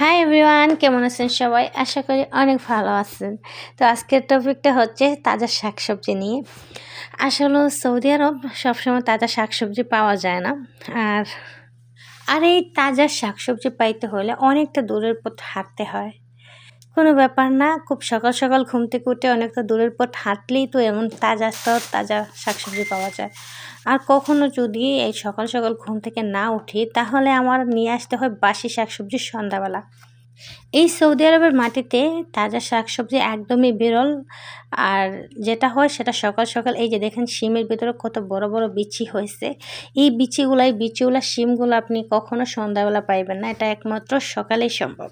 Hi everyone কেমন আছেন সবাই? আশা করি অনেক ভালো আছেন। তো আজকের টপিকটা হচ্ছে তাজা শাকসবজি নিয়ে। আসলে সৌদি আরব সবসময় তাজা শাকসবজি পাওয়া যায় না। আর আর এই তাজা শাকসবজি পাইতে হলে অনেকটা দূরের পথ হাঁটতে হয়। কোনো ব্যাপার না, খুব সকাল সকাল ঘুম থেকে উঠে অনেকটা দূরের পথ হাঁটলেই তো এমন তাজা তাজা শাকসবজি পাওয়া যায়। আর কখনো যদি এই সকাল সকাল ঘুম থেকে না উঠি, তাহলে আমার নিয়ে আসতে হয় বাসি শাকসবজি সন্ধ্যাবেলা। এই সৌদি আরবের মাটিতে তাজা শাকসবজি একদমই বিরল, আর যেটা হয় সেটা সকাল সকাল এই যে দেখেন শিমের ভিতরে কত বড় বড় বিচি হয়েছে। এই বিচিগুলাই, বিচিগুলা, শিমগুলো আপনি কখনো সন্ধ্যাবেলা পাইবেন না, এটা একমাত্র সকালেই সম্ভব।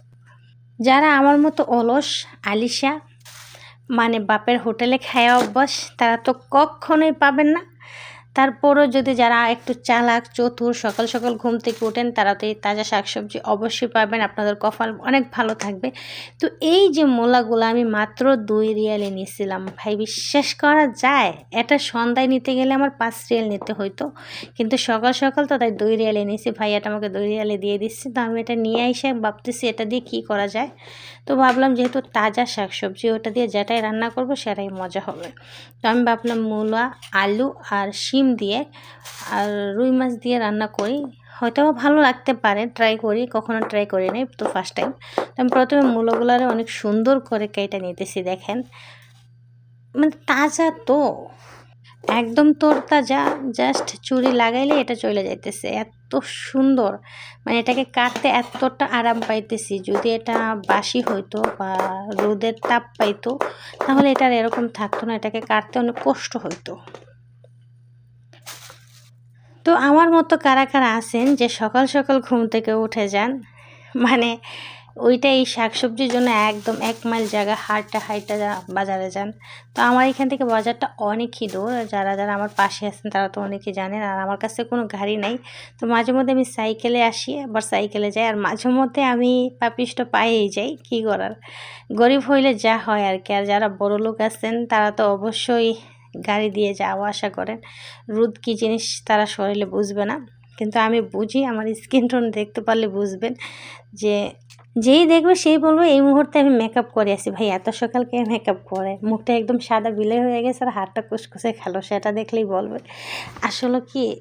যারা আমার মতো অলস, আলিশা মানে বাপের হোটেলে খাওয়া অভ্যাস, তারা তো কখনোই পাবেন না। তারপরও যদি যারা একটু চালাক, চতুর, সকাল সকাল ঘুম থেকে ওঠেন, তারা তো এই তাজা শাকসবজি অবশ্যই পাবেন। আপনাদের কপাল অনেক ভালো থাকবে। তো এই যে মোলাগুলো আমি মাত্র দুই রিয়ালে নিয়েছিলাম। ভাই, বিশ্বাস করা যায়, এটা সন্ধ্যায় নিতে গেলে আমার পাঁচ রিয়াল নিতে হইতো। কিন্তু সকাল সকাল তো তাই দুই রিয়ালে নিয়েছি। ভাই, এটা আমাকে দুই রিয়ালে দিয়ে দিচ্ছে। তো আমি এটা নিয়ে এসে ভাবতেছি, এটা দিয়ে কি করা যায়? তো ভাবলাম যেহেতু তাজা শাকসবজি, ওটা দিয়ে যেটাই রান্না করব, সেটাই মজা হবে। তো আমি ভাবলাম মূলা, আলু আর শিম দিয়ে আর রুই মাছ দিয়ে রান্না করি। হয়তো ভালো লাগতে পারে ট্রাই করি, কখনো ট্রাই করি নাই, তো ফার্স্ট টাইম তো আমি প্রথমে মূলগুলারে অনেক সুন্দর করে কেটে নিতেছি, দেখেন। মানে তাজা তো, একদম তোর তাজা জাস্ট চুরি লাগাইলে এটা চলে যাইতেছে, এত সুন্দর। মানে এটাকে কাটতে এতটা আরাম পাইতেছি, যদি এটা বাসি হইতো বা রোদের তাপ পাইতো, তাহলে এটার এরকম থাকতো না, এটাকে কাটতে অনেক কষ্ট হইতো। তো আমার মতো কারা কারা আছেন যে সকাল সকাল ঘুম থেকে উঠে যান? মানে ওইটা এই শাকসবজির জন্য একদম এক মাইল জায়গা হাটটা হাইটা বাজারে যান। তো আমার এখান থেকে বাজারটা অনেকই দূর। যারা যারা আমার পাশে আছেন তারা তো অনেকেই জানেন। আর আমার কাছে কোনো গাড়ি নাই। তো মাঝে মধ্যে আমি সাইকেলে আসি, আবার সাইকেলে যাই। আর মাঝে মধ্যে আমি পাপিষ্ট পায়েই যাই। কি করার? গরিব হইলে যা হয় আর কি। আর যারা বড় লোক আছেন তারা তো অবশ্যই গাড়ি দিয়ে যাওয়া আসা করেন। রোদ কী জিনিস তারা শরীরে বুঝবে না। কিন্তু আমি বুঝি, আমার স্কিন টোন দেখতে পারলে বুঝবেন যে, যেই দেখবে সেই বলবে, এই মুহূর্তে আমি মেকআপ করে আসি। ভাই, এত সকাল সকালকে মেকআপ করে? মুখটা একদম সাদা বিলে হয়ে গেছে আর হাতটা কুসকুসে খেলো, সেটা দেখলেই বলবে। আসলে কি,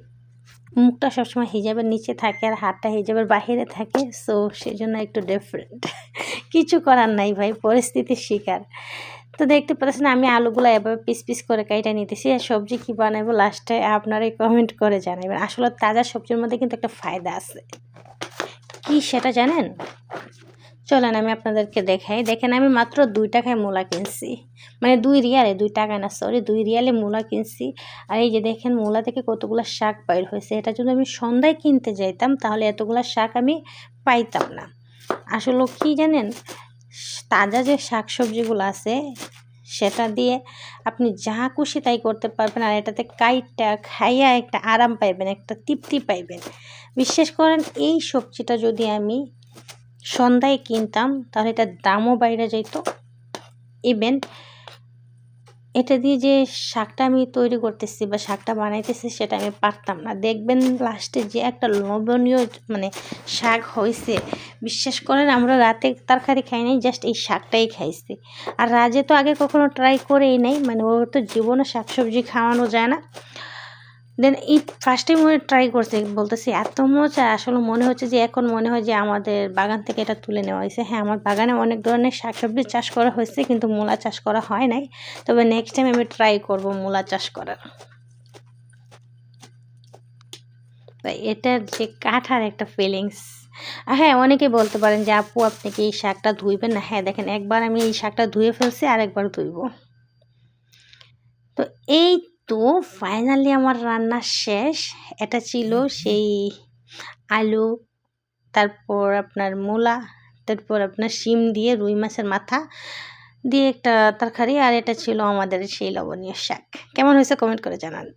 মুখটা সবসময় হিজাবের নিচে থাকে আর হাতটা হিজাবের বাহিরে থাকে সো সেই জন্য একটু ডিফারেন্ট কিছু করার নাই ভাই, পরিস্থিতির শিকার। তো দেখতে পাচ্ছেন, আমি আলুগুলো এভাবে পিস পিস করে কাইটা নিতেছি আর সবজি কী বানাবো লাস্টে আপনারাই কমেন্ট করে জানাবেন। আসলে তাজা সবজির মধ্যে কিন্তু একটা ফায়দা আছে। কি সেটা জানেন? চলেন আমি আপনাদেরকে দেখাই। দেখেন, আমি মাত্র দুই টাকায় মূলা কিনছি। মানে দুই রিয়ালে, দুই টাকায় না সরি দুই রিয়ালে মূলা কিনছি। আর এই যে দেখেন, মূলা থেকে কতগুলো শাক বাইর হয়েছে। এটা যদি আমি সন্ধ্যায় কিনতে যাইতাম, তাহলে এতগুলো শাক আমি পাইতাম না। আসলে কি জানেন? তাজা যে শাক সবজিগুলো আছে, সেটা দিয়ে আপনি যা খুশি তাই করতে পারবেন। আর এটাতে কাইটটা খাইয়া একটা আরাম পাইবেন, একটা তৃপ্তি পাইবেন। বিশ্বাস করেন, এই সবজিটা যদি আমি সন্ধ্যায় কিনতাম, তাহলে এটার দামও বাইরে যেত ইভেন এটা দিয়ে যে শাকটা আমি তৈরি করতেছি বা শাকটা বানাইতেছি সেটা আমি পারতাম না। দেখবেন লাস্টে যে একটা লবণীয় মানে শাক হয়েছে বিশ্বাস করেন আমরা রাতে তরকারি খাই নাই জাস্ট এই শাকটাই খাইছি। আর রাজে তো আগে কখনো ট্রাই করেই নাই মানে ওর তো জীবনে শাকসবজি খাওয়ানো যায় না। দেন এই ফার্স্ট টাইম ট্রাই করছে, বলতেছি, এত মজা। আসলে মনে হচ্ছে যে এখন মনে হয় যে আমাদের বাগান থেকে এটা তুলে নেওয়া হয়েছে। হ্যাঁ আমার বাগানে অনেক ধরনের শাকসবজি চাষ করা হয়েছে, কিন্তু মূলা চাষ করা হয় নাই। তবে নেক্সট টাইম আমি ট্রাই করব মূলা চাষ করার। এটার যে কাঠার একটা ফিলিংস হ্যাঁ অনেকে বলতে পারেন যে, আপু, আপনি কি এই শাকটা ধুইবেন না? হ্যাঁ দেখেন, একবার আমি এই শাকটা ধুয়ে ফেলছি আর একবার ধুইব। তো এই তো ফাইনালি আমার রান্না শেষ। এটা ছিল সেই আলু তারপর আপনার মূলা তারপর আপনার শিম দিয়ে রুই মাছের মাথা দিয়ে একটা তরকারি আর এটা ছিল আমাদের সেই লবণীয় শাক। কেমন হয়েছে কমেন্ট করে জানান।